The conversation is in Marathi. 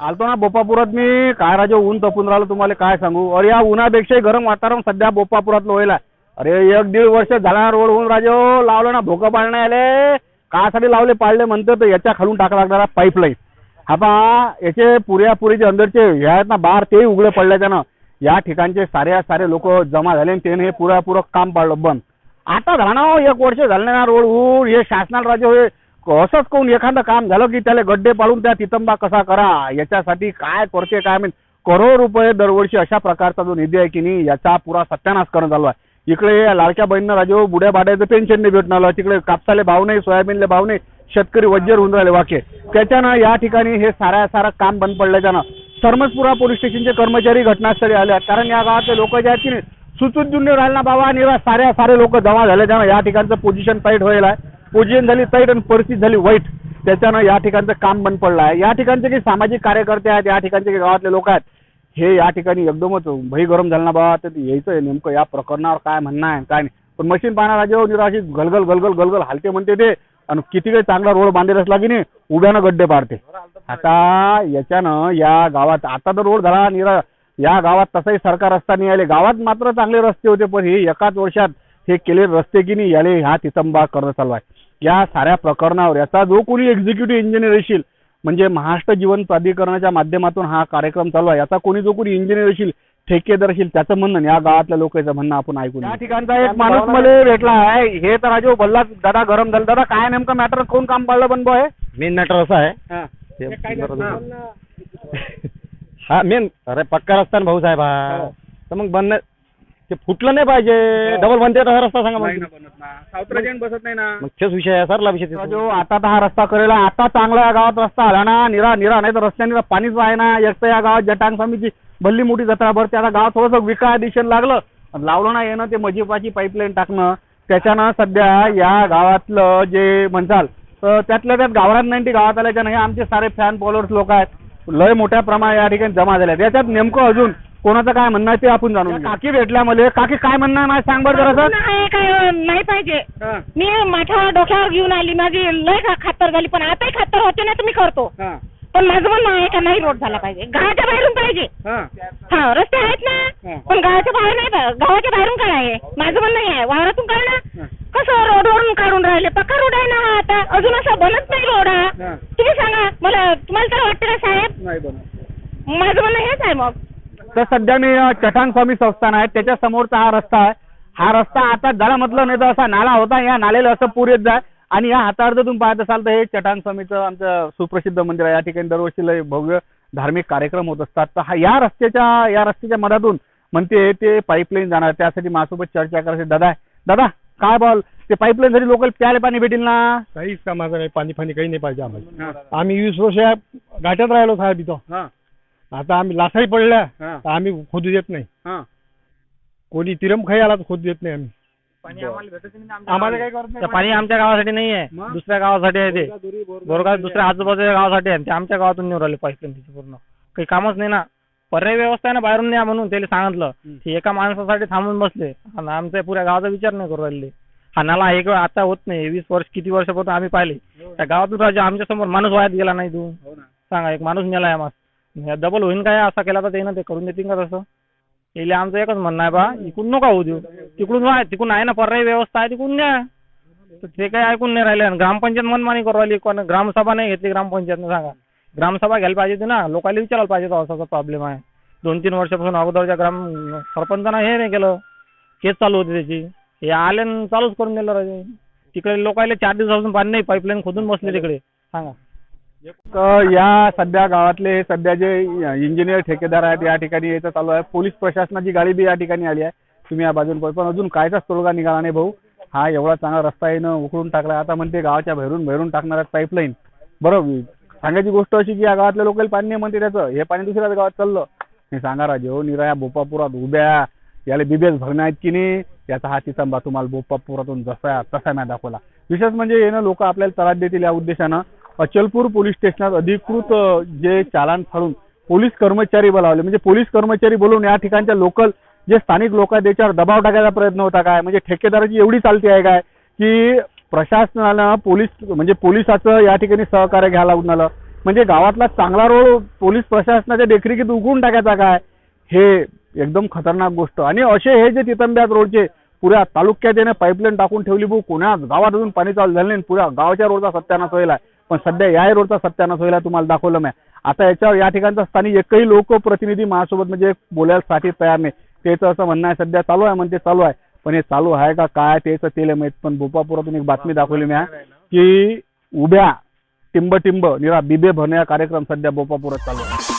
आलतो ना बोपापुरात मी. काय राजा ऊन तपून राहिलो तुम्हाला काय सांगू? अरे या उन्हापेक्षाही गरम वातावरण सध्या बोपापुरात लोयला अरे एक दीड वर्ष झाला रोड होऊन राजे लावलं ना भोकं पाळणे आले. कासाठी लावले पाळले म्हणते तर याच्या खालून टाका लागणारा पाईपलाईन हा पा याचे पुऱ्यापुरीचे अंदरचे हे आहेत ना बाहेर तेही उघडे पडले त्यानं. या ठिकाणचे सारे सारे लोक जमा झाले आणि त्याने हे पुरापुरं काम पाडलं बंद. आता झाला ना हो, एक वर्ष झालं ना रोड हे शासनाला राजे असंच कोण एखादं काम झालं की त्याला गड्डे पाळून त्या तितंबा कसा करा याच्यासाठी काय करते काय माहीत? करोड रुपये दरवर्षी अशा प्रकारचा जो निधी आहे की नाही याचा पुरा सत्यानाश करण्यात चालू आहे. इकडे लाडक्या बहिणीनं राजे बुड्या बाड्याचं पेन्शन नाही भेटणार आलं. तिकडे कापसाले भाव नाही सोयाबीनले भाव नाही शेतकरी वज्जर होऊन राहिले वाके. त्याच्यानं या ठिकाणी हे साऱ्या सारं काम बंद पडल्याच्यानं सरमसपुरा पोलीस स्टेशनचे कर्मचारी घटनास्थळी आले. आहेत कारण या गावातले लोक जे आहेत की नाही सुचून जुन्ने राहिले ना बाबा निरा साऱ्या सारे लोक जमा झाले. त्यानं या ठिकाणचं पोझिशन टाईट होईल आहे. पोझिशन झाली टाईट आणि परिस्थिती झाली वाईट त्याच्यानं या ठिकाणचं काम बंद पडलं आहे. या ठिकाणचे काही सामाजिक कार्यकर्ते आहेत या ठिकाणचे काही गावातले लोक आहेत हे या ठिकाणी एकदमच भई गरम झालं ना बाबा तर यायचं नेमकं या प्रकरणावर काय म्हणणं आहे काय नाही. पण मशीन पाहणार राजे निराशी गलगल गलगल गलगल हालते म्हणते ते आणि किती काही चांगला रोड बांधेल असला की नाही उभ्यानं गड्डे पाडते. आता याच्यानं या गावात आता तर रोड झाला निरा या गावात तसंही सरकार रस्ता नाही आले. गावात मात्र चांगले रस्ते होते पण हे एकाच वर्षात हे केले रस्ते की नाही याले ह्या तितंबा करणं चालू आहे. या साऱ्या प्रकरणावर याचा जो कोणी एक्झिक्युटिव्ह इंजिनियर येशील म्हणजे महाराष्ट्र जीवन प्राधिकरणाच्या माध्यमातून हा कार्यक्रम चालू आहे याचा कोणी जो कोणी इंजिनियर येशील ठेकेदार असेल त्याचं म्हणणं या गावातल्या लोकांचं म्हणणं आपण ऐकून या ठिकाणचा एक माणूस मला भेटला आहे. हे तर राजू भल्ला दादा गरम झालं. दादा काय नेमकं मॅटर कोण काम पाडलं पण बॉय मेन मॅटर असं आहे. ते- हा मेन अरे पक्का रस्ता ना भाऊ साहेब हा. तर मग बनणं ते फुटलं नाही पाहिजे. डबल बनते तर हा रस्ता सांगा मग. सावत्राजन बसत नाही ना. मग तेच विषय आहे सरला विषय. जो आता तर हा रस्ता करेला. आता चांगला या गावात रस्ता आला ना. निरा निरा नाही तर रस्त्याने पाणीच आहे ना. एक तर या गावात जटांग स्वामीची भल्ली मोठी जत्रा भरते आता गाव थोडंसं विका दिशेला लागलं. आणि लावलं ना येणं ते मजिपाची पाईपलाईन टाकणं. त्याच्यानं सध्या या गावातलं जे म्हणसाल तर त्यातल्या त्यात गावरान नाईन्टी गावात आल्याच्या नाही आमचे सारे फॅन फॉलोअर्स लोक आहेत. लय मोठ्या प्रमाणात या ठिकाणी जमा झाले आहेत. याच्यात नेमकं अजून कोणाचं काय म्हणणं आहे ते आपण जाणून घेऊ. काकी भेटल्या मला. काकी काय म्हणणं आहे मला सांग बरं जरासं. नाही काय नाही पाहिजे. मी माझ्या डोक्यावर घेऊन आली. माझी लय खा- खातर झाली. पण आताही खातर होते ना तुम्ही करतो. हां, पण माझं म्हणणं आहे का नाही रोड झाला पाहिजे. गावाच्या बाहेरून पाहिजे. हां. हा रस्ते आहेत. ना. पण गावाच्या बाहेर नाही पा- गावाच्या बाहेरून काय आहे? माझं म्हणणं हे आहे. वावरातून काढ. ना. कसं रोडवरून काढून राहिले? पक्का रोड आहे ना हा आता? अजून असा बनत नाही रोड हा. हं. तुम्ही सांगा. मला तुम्हाला तर वाटतं का साहेब? नाही बनत. माझं म्हणणं हेच आहे मग. तर सध्या मी चठाण स्वामी संस्थान आहे. त्याच्या समोरचा हा रस्ता आहे. हा रस्ता आता झाला म्हटलं नाही तर असा नाला होता. या नाल्याला असं पूर येत जाय. आणि या हातार्थ तुम्ही पाहत असाल तर हे चठाण स्वामीचं आमचं सुप्रसिद्ध मंदिर आहे. या ठिकाणी दरवर्षी लय भव्य धार्मिक कार्यक्रम होत असतात. तर हा या रस्त्याच्या या रस्त्याच्या मधातून म्हणते ते पाईपलाईन जाणार. त्यासाठी माझ्यासोबत चर्चा करायची दादा दादा काय बोल? ते पाईपलाईन साठी लोकल प्याले पाणी भेटेल ना? काहीच कामाचं नाही. पाणी फाणी काही नाही पाहिजे आम्हाला. आम्ही वीस वर्ष या घाट्यात राहिलो साहेब इथं. आता आम्ही लासाई पडल्या हा. तर आम्ही खोदू देत नाही. हा. कोणी तिरम खाई आला तर खोदू देत नाही आम्ही. आम्हाला काय करत ते पाणी आमच्या गावासाठी नाही आहे मग? दुसऱ्या गावासाठी आहे ते. बोरगाव दुसऱ्या आजूबाजूच्या गावासाठी आहे. ते आमच्या गावातून निवड राहिले पाईपलाईन तिची पूर्ण. काही कामच नाही ना. पर्याय व्यवस्था आहे ना बाहेरून न्या म्हणून त्याला सांगितलं. ते एका माणसासाठी थांबून बसले. आणि आमच्या पुऱ्या गावाचा विचार नाही करू राहिले. हा नाला एक वेळ आता होत नाही. वीस वर्ष किती वर्षापासून आम्ही पाहिले. त्या गावातून राजा आमच्यासमोर माणूस वायात गेला नाही तू सांगा एक माणूस नेला आहे मास डबल होईन काय असा केला तर ते ना ते करून देतील का तसं? येले आमचं एकच म्हणणं आहे बा इकडून नका होऊ देऊ. तिकडून व्हा तिकडून आहे ना पर्यायी व्यवस्था आहे तिकडून द्या तर ते काही ऐकून नाही राहिले. आणि ग्रामपंचायत मनमानी करू राहिली. कोण ग्रामसभा नाही घेतली ग्रामपंचायतनं सांगा. ग्रामसभा घ्यायला पाहिजे होती ना. लोकांना विचारायला पाहिजे होतं असा प्रॉब्लेम आहे. दोन तीन वर्षापासून अगोदरच्या ग्राम सरपंचांना हे नाही केलं. केस चालू होती त्याची. हे आले चालूच करून दिलं राजे. तिकडे लोकांना चार दिवसापासून पाणी नाही पाईपलाईन खोदून बसले तिकडे. सांगा. तर या सध्या गावातले हे सध्या जे इंजिनियर ठेकेदार आहेत या ठिकाणी यायचं चालू आहे. पोलीस प्रशासनाची गाडी बी या ठिकाणी आली आहे. तुम्ही या बाजून पण अजून कायचाच तोडगा निघाला नाही भाऊ. हा एवढा चांगला रस्ता येणं उकळून टाकला. आता म्हणते गावाच्या भैरून भैरून टाकणार आहेत पाईपलाईन बरोबर सांगायची गोष्ट अशी की या गावातल्या लोकल पाणी नाही म्हणते त्याचं. हे पाणी दुसऱ्याच गावात चाललं. हे सांगा राजे हो निराया बोपापुरात उभ्या याला बिबेस भरणं आहेत की नाही याचा हा चितंबा तुम्हाला बोपापुरातून जसा तसा नाही दाखवला. विशेष म्हणजे येणं लोक आपल्याला त्रास देतील या उद्देशानं. अचलपूर पोलीस स्टेशनात अधिकृत जे चालान फाडून पोलीस कर्मचारी बोलावले. म्हणजे पोलीस कर्मचारी बोलून या ठिकाणच्या लोकल जे स्थानिक लोक आहेत त्याच्यावर दबाव टाकायचा प्रयत्न होता काय? म्हणजे ठेकेदाराची एवढी चालती आहे काय? की प्रशासनानं पोलीस म्हणजे पोलिसाचं या ठिकाणी सहकार्य घ्यायला लागून आलं. म्हणजे गावातला चांगला रोड पोलीस प्रशासनाच्या देखरेखीत उघडून टाकायचा काय? हे एकदम खतरनाक गोष्ट. आणि असे हे जे तितंब्यात रोडचे पुऱ्या तालुक्यात येणे पाईपलाईन टाकून ठेवली भाऊ कोणा गावात अजून पाणी चालू झालं नाही पुऱ्या गावाच्या रोडचा सत्यानाश व्हायला. आहे. पण सध्या या रोडचा सत्यानाश व्हायला तुम्हाला दाखवलं मी आता याच्यावर या ठिकाणचा स्थानिक एकही लोकप्रतिनिधी माझ्यासोबत म्हणजे बोलायसाठी तयार नाही. त्याचं असं म्हणणं आहे सध्या चालू आहे म्हणते चालू आहे. पण हे चालू आहे का काय त्याचं तेल माहीत पण भोपापुरातून एक बातमी दाखवली मी की उभ्या टिंब टिंब निरा बिबे भरण्या कार्यक्रम सध्या बोपापुरात चालू आहे.